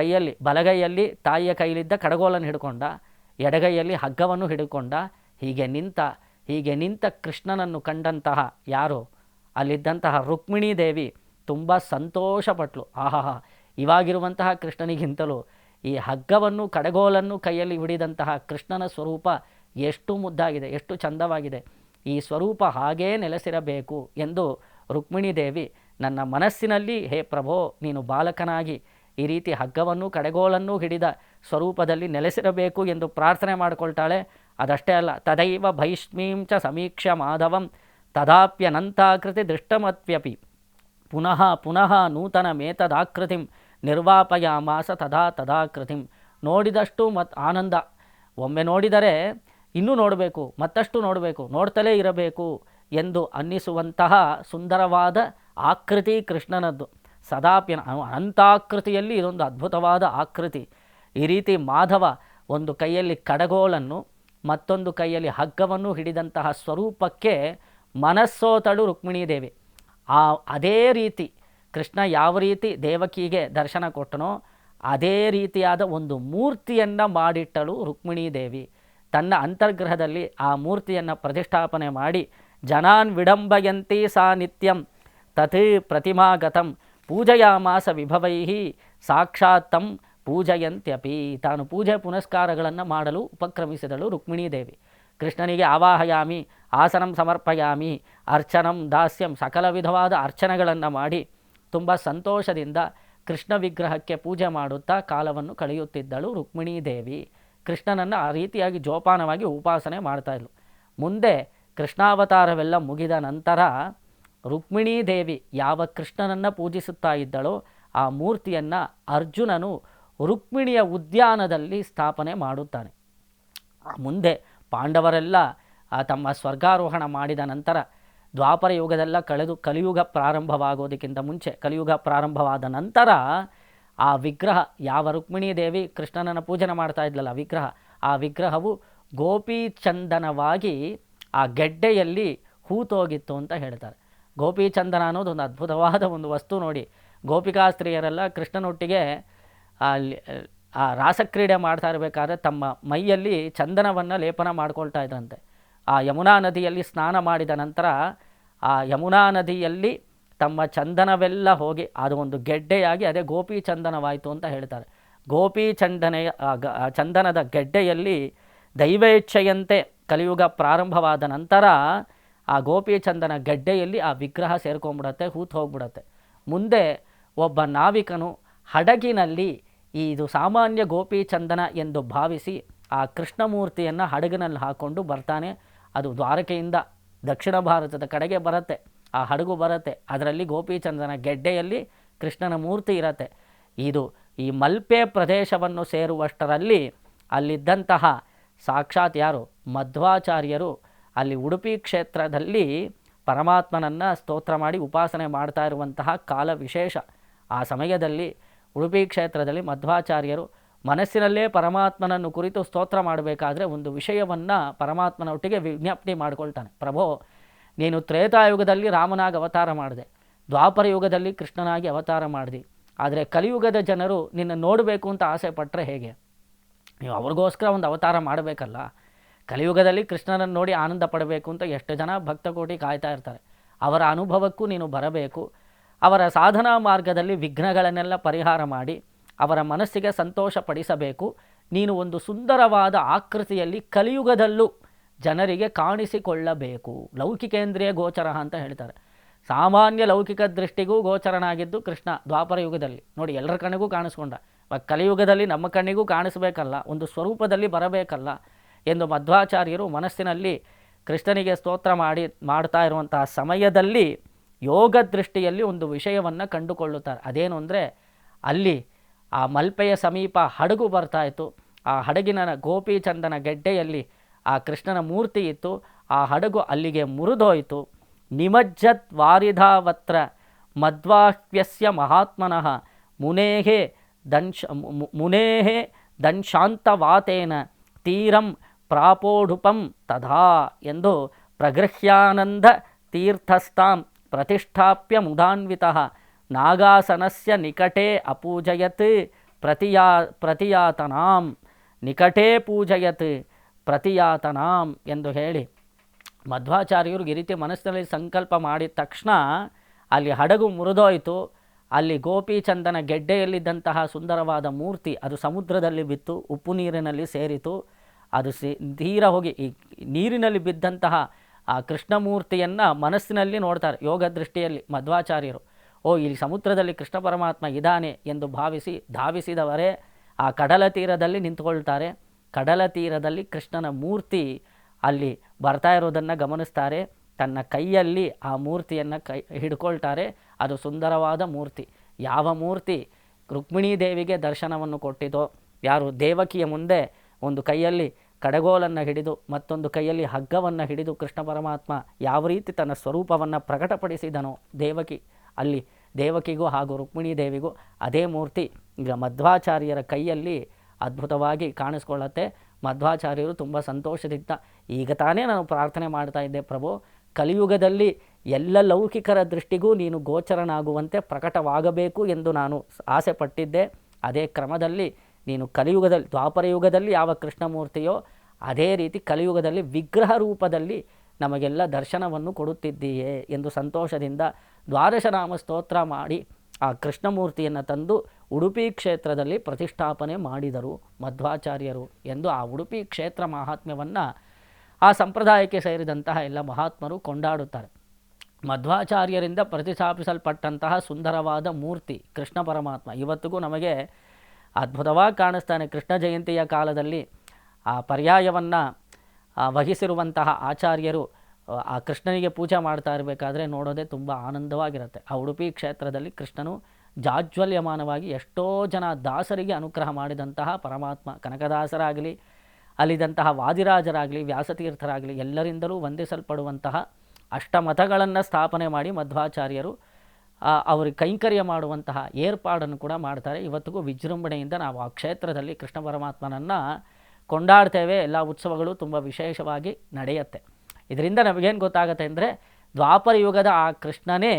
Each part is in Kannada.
ಕೈಯಲ್ಲಿ, ಬಲಗೈಯಲ್ಲಿ ತಾಯಿಯ ಕೈಯಲ್ಲಿದ್ದ ಕಡಗೋಲನ್ನು ಹಿಡ್ಕೊಂಡ, ಎಡಗೈಯಲ್ಲಿ ಹಗ್ಗವನ್ನು ಹಿಡ್ಕೊಂಡ, ಹೀಗೆ ನಿಂತ ಹೀಗೆ ನಿಂತ ಕೃಷ್ಣನನ್ನು ಕಂಡಂತಹ ಯಾರು? ಅಲ್ಲಿದ್ದಂತಹ ರುಕ್ಮಿಣೀ ದೇವಿ ತುಂಬ ಸಂತೋಷಪಟ್ಲು. ಆಹಾಹಾ, ಇವಾಗಿರುವಂತಹ ಕೃಷ್ಣನಿಗಿಂತಲೂ ಈ ಹಗ್ಗವನ್ನು, ಕಡಗೋಲನ್ನು ಕೈಯಲ್ಲಿ ಹಿಡಿದಂತಹ ಕೃಷ್ಣನ ಸ್ವರೂಪ ಎಷ್ಟು ಮುದ್ದಾಗಿದೆ, ಎಷ್ಟು ಚಂದವಾಗಿದೆ. ಈ ಸ್ವರೂಪ ಹಾಗೇ ನೆಲೆಸಿರಬೇಕು ಎಂದು ರುಕ್ಮಿಣಿ ದೇವಿ ನನ್ನ ಮನಸ್ಸಿನಲ್ಲಿ, ಹೇ ಪ್ರಭೋ, ನೀನು ಬಾಲಕನಾಗಿ ಈ ರೀತಿ ಹಗ್ಗವನ್ನು ಕಡೆಗೋಲನ್ನು ಹಿಡಿದ ಸ್ವರೂಪದಲ್ಲಿ ನೆಲೆಸಿರಬೇಕು ಎಂದು ಪ್ರಾರ್ಥನೆ ಮಾಡಿಕೊಳ್ತಾಳೆ. ಅದಷ್ಟೇ ಅಲ್ಲ, ತದೈವ ಭೈಷ್ಮೀಂ ಚ ಸಮೀಕ್ಷ ಮಾಧವಂ ತದಾಪ್ಯನಂತಾಕೃತಿ ದೃಷ್ಟಮತ್ವ್ಯಪಿ ಪುನಃ ಪುನಃ ನೂತನ ಮೇತದಾಕೃತಿಂ ನಿರ್ವಾಪಯಾಮಾಸ ತದಾ ತದಾಕೃತಿಂ. ನೋಡಿದಷ್ಟು ಮತ್ತು ಆನಂದ. ಒಮ್ಮೆ ನೋಡಿದರೆ ಇನ್ನೂ ನೋಡಬೇಕು, ಮತ್ತಷ್ಟು ನೋಡಬೇಕು, ನೋಡ್ತಲೇ ಇರಬೇಕು ಎಂದು ಅನ್ನಿಸುವಂತಹ ಸುಂದರವಾದ ಆಕೃತಿ ಕೃಷ್ಣನದ್ದು. ಸದಾಪ್ಯನ ಅನಂತಾಕೃತಿಯಲ್ಲಿ ಇದೊಂದು ಅದ್ಭುತವಾದ ಆಕೃತಿ. ಈ ರೀತಿ ಮಾಧವ ಒಂದು ಕೈಯಲ್ಲಿ ಕಡಗೋಲನ್ನು, ಮತ್ತೊಂದು ಕೈಯಲ್ಲಿ ಹಗ್ಗವನ್ನು ಹಿಡಿದಂತಹ ಸ್ವರೂಪಕ್ಕೆ ಮನಸ್ಸೋತಳು ರುಕ್ಮಿಣೀದೇವಿ. ಆ, ಅದೇ ರೀತಿ ಕೃಷ್ಣ ಯಾವ ರೀತಿ ದೇವಕಿಗೆ ದರ್ಶನ ಕೊಟ್ಟನೋ, ಅದೇ ರೀತಿಯಾದ ಒಂದು ಮೂರ್ತಿಯನ್ನು ಮಾಡಿಟ್ಟಳು ರುಕ್ಮಿಣೀದೇವಿ. ತನ್ನ ಅಂತರ್ಗ್ರಹದಲ್ಲಿ ಆ ಮೂರ್ತಿಯನ್ನು ಪ್ರತಿಷ್ಠಾಪನೆ ಮಾಡಿ, ಜನಾನ್ ವಿಡಂಬಯಂತಿ ಸಾ ನಿತ್ಯಂ ತತ್ ಪ್ರತಿಮಾಗತಂ ಪೂಜಯಾಮಾಸ ಮಾಸ ವಿಭವೈಹೀ ಸಾಕ್ಷಾತ್ತಂ ಪೂಜಯಂತ್ಯಪಿ. ತಾನು ಪೂಜೆ ಪುನಸ್ಕಾರಗಳನ್ನು ಮಾಡಲು ಉಪಕ್ರಮಿಸಿದಳು ರುಕ್ಮಿಣೀದೇವಿ. ಕೃಷ್ಣನಿಗೆ ಆವಾಹಯಾಮಿ, ಆಸನಂ ಸಮರ್ಪಯಾಮಿ, ಅರ್ಚನಂ ದಾಸ್ಯಂ ಸಕಲ ವಿಧವಾದ ಅರ್ಚನೆಗಳನ್ನು ಮಾಡಿ ತುಂಬ ಸಂತೋಷದಿಂದ ಕೃಷ್ಣ ವಿಗ್ರಹಕ್ಕೆ ಪೂಜೆ ಮಾಡುತ್ತಾ ಕಾಲವನ್ನು ಕಳೆಯುತ್ತಿದ್ದಳು ರುಕ್ಮಿಣೀದೇವಿ. ಕೃಷ್ಣನನ್ನು ಆ ರೀತಿಯಾಗಿ ಜೋಪಾನವಾಗಿ ಉಪಾಸನೆ ಮಾಡ್ತಾಯಿದ್ಳು ಮುಂದೆ ಕೃಷ್ಣಾವತಾರವೆಲ್ಲ ಮುಗಿದ ನಂತರ ರುಕ್ಮಿಣೀ ದೇವಿ ಯಾವ ಕೃಷ್ಣನನ್ನು ಪೂಜಿಸುತ್ತಾ ಇದ್ದಳೋ ಆ ಮೂರ್ತಿಯನ್ನು ಅರ್ಜುನನು ರುಕ್ಮಿಣಿಯ ಉದ್ಯಾನದಲ್ಲಿ ಸ್ಥಾಪನೆ ಮಾಡುತ್ತಾನೆ. ಮುಂದೆ ಪಾಂಡವರೆಲ್ಲ ತಮ್ಮ ಸ್ವರ್ಗಾರೋಹಣ ಮಾಡಿದ ನಂತರ ದ್ವಾಪರ ಯುಗದೆಲ್ಲ ಕಳೆದು ಕಲಿಯುಗ ಪ್ರಾರಂಭವಾಗೋದಕ್ಕಿಂತ ಮುಂಚೆ, ಕಲಿಯುಗ ಪ್ರಾರಂಭವಾದ ನಂತರ ಆ ವಿಗ್ರಹ, ಯಾವ ರುಕ್ಮಿಣೀ ದೇವಿ ಕೃಷ್ಣನನ್ನು ಪೂಜನೆ ಮಾಡ್ತಾ ಇದ್ಲಲ್ಲ ವಿಗ್ರಹ, ಆ ವಿಗ್ರಹವು ಗೋಪೀಚಂದನವಾಗಿ ಆ ಗೆಡ್ಡೆಯಲ್ಲಿ ಹೂತೋಗಿತ್ತು ಅಂತ ಹೇಳ್ತಾರೆ. ಗೋಪೀಚಂದನ ಅನ್ನೋದು ಒಂದು ಅದ್ಭುತವಾದ ಒಂದು ವಸ್ತು ನೋಡಿ. ಗೋಪಿಕಾ ಸ್ತ್ರೀಯರೆಲ್ಲ ಕೃಷ್ಣನೊಟ್ಟಿಗೆ ಅಲ್ಲಿ ಆ ರಾಸಕ್ರೀಡೆ ಮಾಡ್ತಾ ಇರಬೇಕಾದ್ರೆ ತಮ್ಮ ಮೈಯಲ್ಲಿ ಚಂದನವನ್ನು ಲೇಪನ ಮಾಡ್ಕೊಳ್ತಾ ಇದ್ರಂತೆ. ಆ ಯಮುನಾ ನದಿಯಲ್ಲಿ ಸ್ನಾನ ಮಾಡಿದ ನಂತರ ಆ ಯಮುನಾ ನದಿಯಲ್ಲಿ ತಮ್ಮ ಚಂದನವೆಲ್ಲ ಹೋಗಿ, ಅದು ಒಂದು ಗೆಡ್ಡೆಯಾಗಿ ಅದೇ ಗೋಪಿ ಚಂದನವಾಯಿತು ಅಂತ ಹೇಳ್ತಾರೆ. ಗೋಪಿ ಚಂದನೆಯ ಚಂದನದ ಗೆಡ್ಡೆಯಲ್ಲಿ ದೈವೇಚ್ಛೆಯಂತೆ ಕಲಿಯುಗ ಪ್ರಾರಂಭವಾದ ನಂತರ ಆ ಗೋಪಿಚಂದನ ಚಂದನ ಗಡ್ಡೆಯಲ್ಲಿ ಆ ವಿಗ್ರಹ ಸೇರ್ಕೊಂಬಿಡತ್ತೆ, ಹೂತು ಹೋಗ್ಬಿಡತ್ತೆ. ಮುಂದೆ ಒಬ್ಬ ನಾವಿಕನು ಹಡಗಿನಲ್ಲಿ ಇದು ಸಾಮಾನ್ಯ ಗೋಪಿಚಂದನ ಎಂದು ಭಾವಿಸಿ ಆ ಕೃಷ್ಣಮೂರ್ತಿಯನ್ನು ಹಡಗಿನಲ್ಲಿ ಹಾಕ್ಕೊಂಡು ಬರ್ತಾನೆ. ಅದು ದ್ವಾರಕೆಯಿಂದ ದಕ್ಷಿಣ ಭಾರತದ ಕಡೆಗೆ ಬರುತ್ತೆ. ಆ ಹಡಗು ಬರುತ್ತೆ. ಅದರಲ್ಲಿ ಗೋಪಿಚಂದನ ಗೆಡ್ಡೆಯಲ್ಲಿ ಕೃಷ್ಣನ ಮೂರ್ತಿ ಇರತ್ತೆ. ಇದು ಈ ಮಲ್ಪೆ ಪ್ರದೇಶವನ್ನು ಸೇರುವಷ್ಟರಲ್ಲಿ ಅಲ್ಲಿದ್ದಂತಹ ಸಾಕ್ಷಾತ್ ಯಾರು? ಮಧ್ವಾಚಾರ್ಯರು ಅಲ್ಲಿ ಉಡುಪಿ ಕ್ಷೇತ್ರದಲ್ಲಿ ಪರಮಾತ್ಮನನ್ನು ಸ್ತೋತ್ರ ಮಾಡಿ ಉಪಾಸನೆ ಮಾಡ್ತಾ ಇರುವಂತಹ ಕಾಲ ವಿಶೇಷ. ಆ ಸಮಯದಲ್ಲಿ ಉಡುಪಿ ಕ್ಷೇತ್ರದಲ್ಲಿ ಮಧ್ವಾಚಾರ್ಯರು ಮನಸ್ಸಿನಲ್ಲೇ ಪರಮಾತ್ಮನನ್ನು ಕುರಿತು ಸ್ತೋತ್ರ ಮಾಡಬೇಕಾದ್ರೆ ಒಂದು ವಿಷಯವನ್ನು ಪರಮಾತ್ಮನ ಒಟ್ಟಿಗೆ ವಿಜ್ಞಾಪನೆ ಮಾಡಿಕೊಳ್ತಾನೆ. ಪ್ರಭೋ, ನೀನು ತ್ರೇತಾಯುಗದಲ್ಲಿ ರಾಮನಾಗಿ ಅವತಾರ ಮಾಡಿದೆ, ದ್ವಾಪರ ಯುಗದಲ್ಲಿ ಕೃಷ್ಣನಾಗಿ ಅವತಾರ ಮಾಡಿದೆ, ಆದರೆ ಕಲಿಯುಗದ ಜನರು ನಿನ್ನ ನೋಡಬೇಕು ಅಂತ ಆಸೆ ಪಟ್ಟರೆ ಹೇಗೆ? ನೀವು ಅವ್ರಿಗೋಸ್ಕರ ಒಂದು ಅವತಾರ ಮಾಡಬೇಕಲ್ಲ. ಕಲಿಯುಗದಲ್ಲಿ ಕೃಷ್ಣನನ್ನು ನೋಡಿ ಆನಂದ ಪಡಬೇಕು ಅಂತ ಎಷ್ಟು ಜನ ಭಕ್ತಕೋಟಿ ಕಾಯ್ತಾ ಇರ್ತಾರೆ. ಅವರ ಅನುಭವಕ್ಕೂ ನೀನು ಬರಬೇಕು. ಅವರ ಸಾಧನಾ ಮಾರ್ಗದಲ್ಲಿ ವಿಘ್ನಗಳನ್ನೆಲ್ಲ ಪರಿಹಾರ ಮಾಡಿ, ಅವರ ಮನಸ್ಸಿಗೆ ಸಂತೋಷ ಪಡಿಸಬೇಕು. ನೀನು ಒಂದು ಸುಂದರವಾದ ಆಕೃತಿಯಲ್ಲಿ ಕಲಿಯುಗದಲ್ಲೂ ಜನರಿಗೆ ಕಾಣಿಸಿಕೊಳ್ಳಬೇಕು. ಲೌಕಿಕೇಂದ್ರಿಯ ಗೋಚರ ಅಂತ ಹೇಳ್ತಾರೆ. ಸಾಮಾನ್ಯ ಲೌಕಿಕ ದೃಷ್ಟಿಗೂ ಗೋಚರನಾಗಿದ್ದು ಕೃಷ್ಣ ದ್ವಾಪರ ಯುಗದಲ್ಲಿ. ನೋಡಿ, ಎಲ್ಲರ ಕಣ್ಣಿಗೂ ಕಾಣಿಸ್ಕೊಂಡ. ಕಲಿಯುಗದಲ್ಲಿ ನಮ್ಮ ಕಣ್ಣಿಗೂ ಕಾಣಿಸಬೇಕಲ್ಲ, ಒಂದು ಸ್ವರೂಪದಲ್ಲಿ ಬರಬೇಕಲ್ಲ. ಎಂದು ಮಧ್ವಾಚಾರ್ಯರು ಮನಸ್ಸಿನಲ್ಲಿ ಕೃಷ್ಣನಿಗೆ ಸ್ತೋತ್ರ ಮಾಡಿ, ಮಾಡ್ತಾ ಇರುವಂತಹ ಸಮಯದಲ್ಲಿ ಯೋಗ ದೃಷ್ಟಿಯಲ್ಲಿ ಒಂದು ವಿಷಯವನ್ನು ಕಂಡುಕೊಳ್ಳುತ್ತಾರೆ. ಅದೇನು ಅಂದರೆ, ಅಲ್ಲಿ ಆ ಮಲ್ಪೆಯ ಸಮೀಪ ಹಡಗು ಬರ್ತಾ ಇತ್ತು. ಆ ಹಡಗಿನ ಗೋಪಿಚಂದನ ಗೆಡ್ಡೆಯಲ್ಲಿ ಆ ಕೃಷ್ಣನ ಮೂರ್ತಿ ಇತ್ತು. ಆ ಹಡಗು ಅಲ್ಲಿಗೆ ಮುರಿದೋಯಿತು. ನಿಮಜ್ಜತ್ ವಾರಿಧಾವತ್ರ ಮಧ್ವಾಹ್ಯಸ್ಯ ಮಹಾತ್ಮನಃ ಮುನೇಹೇ ದನ್ಶ ಮುನೇಹೇ ದನ್ಶಾಂತವಾತೇನ ತೀರಂ ಪ್ರಾಪೋಢುಪಂ ತಥಾ ಎಂದು ಪ್ರಗೃಹ್ಯಾನಂದ ತೀರ್ಥಸ್ಥಾಂ ಪ್ರತಿಷ್ಠಾಪ್ಯ ಮುದಾನ್ವಿತ ನಾಗಾಸನಸ್ಯ ನಿಕಟೇ ಅಪೂಜಯತ್ ಪ್ರತಿಯಾ ಪ್ರತಿಯಾತನಾಂ ನಿಕಟೇ ಪೂಜಯತ್ ಪ್ರತಿಯಾತನಾಂ ಎಂದು ಹೇಳಿ. ಮಧ್ವಾಚಾರ್ಯರು ಈ ರೀತಿ ಮನಸ್ಸಿನಲ್ಲಿ ಸಂಕಲ್ಪ ಮಾಡಿದ ತಕ್ಷಣ ಅಲ್ಲಿ ಹಡಗು ಮುರಿದೋಯಿತು. ಅಲ್ಲಿ ಗೋಪಿಚಂದನ ಗೆಡ್ಡೆಯಲ್ಲಿದ್ದಂತಹ ಸುಂದರವಾದ ಮೂರ್ತಿ ಅದು ಸಮುದ್ರದಲ್ಲಿ ಬಿತ್ತು, ಉಪ್ಪು ನೀರಿನಲ್ಲಿ ಸೇರಿತು. ಅದು ಸಿ ತೀರ ಹೋಗಿ ಈ ನೀರಿನಲ್ಲಿ ಬಿದ್ದಂತಹ ಆ ಕೃಷ್ಣಮೂರ್ತಿಯನ್ನು ಮನಸ್ಸಿನಲ್ಲಿ ನೋಡ್ತಾರೆ ಯೋಗ ದೃಷ್ಟಿಯಲ್ಲಿ ಮಧ್ವಾಚಾರ್ಯರು. ಓ, ಇಲ್ಲಿ ಸಮುದ್ರದಲ್ಲಿ ಕೃಷ್ಣ ಪರಮಾತ್ಮ ಇದ್ದಾನೆ ಎಂದು ಭಾವಿಸಿ ಧಾವಿಸಿದವರೇ ಆ ಕಡಲ ತೀರದಲ್ಲಿ ನಿಂತುಕೊಳ್ತಾರೆ. ಕಡಲ ತೀರದಲ್ಲಿ ಕೃಷ್ಣನ ಮೂರ್ತಿ ಅಲ್ಲಿ ಬರ್ತಾ ಇರೋದನ್ನು ಗಮನಿಸ್ತಾರೆ. ತನ್ನ ಕೈಯಲ್ಲಿ ಆ ಮೂರ್ತಿಯನ್ನು ಕೈ ಹಿಡ್ಕೊಳ್ತಾರೆ. ಅದು ಸುಂದರವಾದ ಮೂರ್ತಿ. ಯಾವ ಮೂರ್ತಿ ರುಕ್ಮಿಣೀ ದೇವಿಗೆ ದರ್ಶನವನ್ನು ಕೊಟ್ಟಿತೋ ಯಾರು ದೇವಕಿಯ ಮುಂದೆ ಒಂದು ಕೈಯಲ್ಲಿ ಕಡಗೋಲನ್ನು ಹಿಡಿದು ಮತ್ತೊಂದು ಕೈಯಲ್ಲಿ ಹಗ್ಗವನ್ನು ಹಿಡಿದು ಕೃಷ್ಣ ಪರಮಾತ್ಮ ಯಾವ ರೀತಿ ತನ್ನ ಸ್ವರೂಪವನ್ನು ಪ್ರಕಟಪಡಿಸಿದನೋ ದೇವಕಿ, ಅಲ್ಲಿ ದೇವಕಿಗೂ ಹಾಗೂ ರುಕ್ಮಿಣಿ ದೇವಿಗೂ ಅದೇ ಮೂರ್ತಿ ಈಗ ಮಧ್ವಾಚಾರ್ಯರ ಕೈಯಲ್ಲಿ ಅದ್ಭುತವಾಗಿ ಕಾಣಿಸ್ಕೊಳ್ಳತ್ತೆ. ಮಧ್ವಾಚಾರ್ಯರು ತುಂಬ ಸಂತೋಷದಿಂದ ಈಗ ತಾನೇ ನಾನು ಪ್ರಾರ್ಥನೆ ಮಾಡ್ತಾ ಇದ್ದೆ, ಪ್ರಭು, ಕಲಿಯುಗದಲ್ಲಿ ಎಲ್ಲ ಲೌಕಿಕರ ದೃಷ್ಟಿಗೂ ನೀನು ಗೋಚರನಾಗುವಂತೆ ಪ್ರಕಟವಾಗಬೇಕು ಎಂದು ನಾನು ಆಸೆ ಪಟ್ಟಿದ್ದೆ ಅದೇ ಕ್ರಮದಲ್ಲಿ ನೀನು ಕಲಿಯುಗದಲ್ಲಿ, ದ್ವಾಪರ ಯುಗದಲ್ಲಿ ಯಾವ ಕೃಷ್ಣಮೂರ್ತಿಯೋ ಅದೇ ರೀತಿ ಕಲಿಯುಗದಲ್ಲಿ ವಿಗ್ರಹ ರೂಪದಲ್ಲಿ ನಮಗೆಲ್ಲ ದರ್ಶನವನ್ನು ಕೊಡುತ್ತಿದ್ದೀಯೇ ಎಂದು ಸಂತೋಷದಿಂದ ದ್ವಾದಶನಾಮ ಸ್ತೋತ್ರ ಮಾಡಿ ಆ ಕೃಷ್ಣಮೂರ್ತಿಯನ್ನು ತಂದು ಉಡುಪಿ ಕ್ಷೇತ್ರದಲ್ಲಿ ಪ್ರತಿಷ್ಠಾಪನೆ ಮಾಡಿದರು ಮಧ್ವಾಚಾರ್ಯರು ಎಂದು ಆ ಉಡುಪಿ ಕ್ಷೇತ್ರ ಮಹಾತ್ಮ್ಯವನ್ನು ಆ ಸಂಪ್ರದಾಯಕ್ಕೆ ಸೇರಿದಂತಹ ಎಲ್ಲ ಮಹಾತ್ಮರು ಕೊಂಡಾಡುತ್ತಾರೆ. ಮಧ್ವಾಚಾರ್ಯರಿಂದ ಪ್ರತಿಷ್ಠಾಪಿಸಲ್ಪಟ್ಟಂತಹ ಸುಂದರವಾದ ಮೂರ್ತಿ ಕೃಷ್ಣ ಪರಮಾತ್ಮ. ಇವತ್ತಿಗೂ ನಮಗೆ ಅದ್ಭುತವಾಗಿ ಕಾಣಿಸ್ತಾನೆ ಕೃಷ್ಣ ಜಯಂತಿಯ ಕಾಲದಲ್ಲಿ. ಆ ಪರ್ಯಾಯವನ್ನು ವಹಿಸಿರುವಂತಹ ಆಚಾರ್ಯರು, ಆ ಕೃಷ್ಣನಿಗೆ ಪೂಜೆ ಮಾಡ್ತಾ ಇರಬೇಕಾದ್ರೆ ನೋಡೋದೇ ತುಂಬ ಆನಂದವಾಗಿರುತ್ತೆ. ಆ ಉಡುಪಿ ಕ್ಷೇತ್ರದಲ್ಲಿ ಕೃಷ್ಣನು ಜಾಜ್ವಲ್ಯಮಾನವಾಗಿ ಎಷ್ಟೋ ಜನ ದಾಸರಿಗೆ ಅನುಗ್ರಹ ಮಾಡಿದಂತಹ ಪರಮಾತ್ಮ. ಕನಕದಾಸರಾಗಲಿ, ಅಲ್ಲಿದ್ದಂತಹ ವಾದಿರಾಜರಾಗಲಿ, ವ್ಯಾಸತೀರ್ಥರಾಗಲಿ ಎಲ್ಲರಿಂದಲೂ ವಂದಿಸಲ್ಪಡುವಂತಹ ಅಷ್ಟಮತಗಳನ್ನು ಸ್ಥಾಪನೆ ಮಾಡಿ ಮಧ್ವಾಚಾರ್ಯರು ಅವರಿಗೆ ಕೈಂಕರ್ಯ ಮಾಡುವಂತಹ ಏರ್ಪಾಡನ್ನು ಕೂಡ ಮಾಡ್ತಾರೆ. ಇವತ್ತಿಗೂ ವಿಜೃಂಭಣೆಯಿಂದ ನಾವು ಆ ಕ್ಷೇತ್ರದಲ್ಲಿ ಕೃಷ್ಣ ಪರಮಾತ್ಮನನ್ನು ಕೊಂಡಾಡ್ತೇವೆ. ಎಲ್ಲ ಉತ್ಸವಗಳು ತುಂಬ ವಿಶೇಷವಾಗಿ ನಡೆಯುತ್ತೆ. ಇದರಿಂದ ನಮಗೇನು ಗೊತ್ತಾಗುತ್ತೆ ಅಂದರೆ ದ್ವಾಪರ ಯುಗದ ಆ ಕೃಷ್ಣನೇ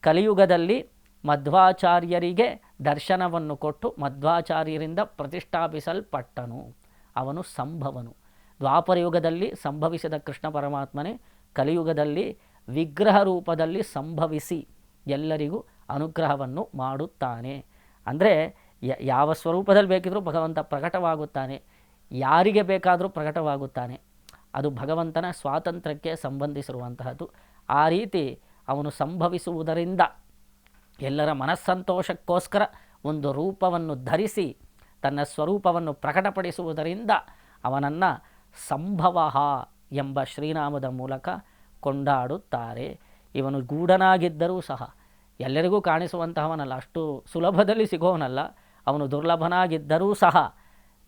ಕಲಿಯುಗದಲ್ಲಿ ಮಧ್ವಾಚಾರ್ಯರಿಗೆ ದರ್ಶನವನ್ನು ಕೊಟ್ಟು ಮಧ್ವಾಚಾರ್ಯರಿಂದ ಪ್ರತಿಷ್ಠಾಪಿಸಲ್ಪಟ್ಟನು. ಅವನು ಸಂಭವನು. ದ್ವಾಪರ ಯುಗದಲ್ಲಿ ಸಂಭವಿಸಿದ ಕೃಷ್ಣ ಪರಮಾತ್ಮನೇ ಕಲಿಯುಗದಲ್ಲಿ ವಿಗ್ರಹ ರೂಪದಲ್ಲಿ ಸಂಭವಿಸಿ. ಎಲ್ಲರಿಗೂ ಅನುಗ್ರಹವನ್ನು ಮಾಡುತ್ತಾನೆ. ಅಂದರೆ ಯಾವ ಸ್ವರೂಪದಲ್ಲಿ ಬೇಕಿದ್ರೂ ಭಗವಂತ ಪ್ರಕಟವಾಗುತ್ತಾನೆ. ಯಾರಿಗೆ ಬೇಕಾದರೂ ಪ್ರಕಟವಾಗುತ್ತಾನೆ. ಅದು ಭಗವಂತನ ಸ್ವಾತಂತ್ರ್ಯಕ್ಕೆ ಸಂಬಂಧಿಸಿರುವಂತಹದ್ದು. ಆ ರೀತಿ ಅವನು ಸಂಭವಿಸುವುದರಿಂದ ಎಲ್ಲರ ಮನಸ್ಸಂತೋಷಕ್ಕೋಸ್ಕರ ಒಂದು ರೂಪವನ್ನು ಧರಿಸಿ ತನ್ನ ಸ್ವರೂಪವನ್ನು ಪ್ರಕಟಪಡಿಸುವುದರಿಂದ ಅವನನ್ನು ಸಂಭವ ಎಂಬ ಶ್ರೀನಾಮದ ಮೂಲಕ ಕೊಂಡಾಡುತ್ತಾರೆ. ಇವನು ಗೂಢನಾಗಿದ್ದರೂ ಸಹ ಎಲ್ಲರಿಗೂ ಕಾಣಿಸುವಂತಹವನಲ್ಲ, ಅಷ್ಟು ಸುಲಭದಲ್ಲಿ ಸಿಗೋವನಲ್ಲ. ಅವನು ದುರ್ಲಭನಾಗಿದ್ದರೂ ಸಹ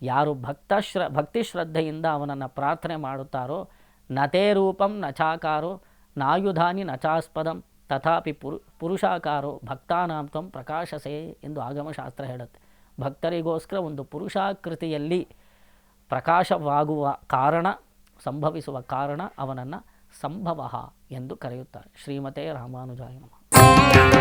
ಯಾರು ಭಕ್ತಶ್ರ ಭಕ್ತಿ ಶ್ರದ್ಧೆಯಿಂದ ಅವನನ್ನು ಪ್ರಾರ್ಥನೆ ಮಾಡುತ್ತಾರೋ ನತೇ ರೂಪಂ ನಚಾಕಾರೋ, ನಾಯುಧಾನಿ ನಚಾಸ್ಪದಂ, ತಥಾಪಿ ಪುರು, ಪುರುಷಾಕಾರೋ, ಭಕ್ತಾನಾಂ ತ್ವಂ ಪ್ರಕಾಶಸೇ ಎಂದು ಆಗಮಶಾಸ್ತ್ರ ಹೇಳುತ್ತೆ. ಭಕ್ತರಿಗೋಸ್ಕರ ಒಂದು ಪುರುಷಾಕೃತಿಯಲ್ಲಿ ಪ್ರಕಾಶವಾಗುವ ಕಾರಣ, ಸಂಭವಿಸುವ ಕಾರಣ ಅವನನ್ನು ಸಂಭವ ಎಂದು ಕರೆಯುತ್ತಾರೆ. ಶ್ರೀಮತೆ ರಾಮಾನುಜಾಯ ನಮಃ.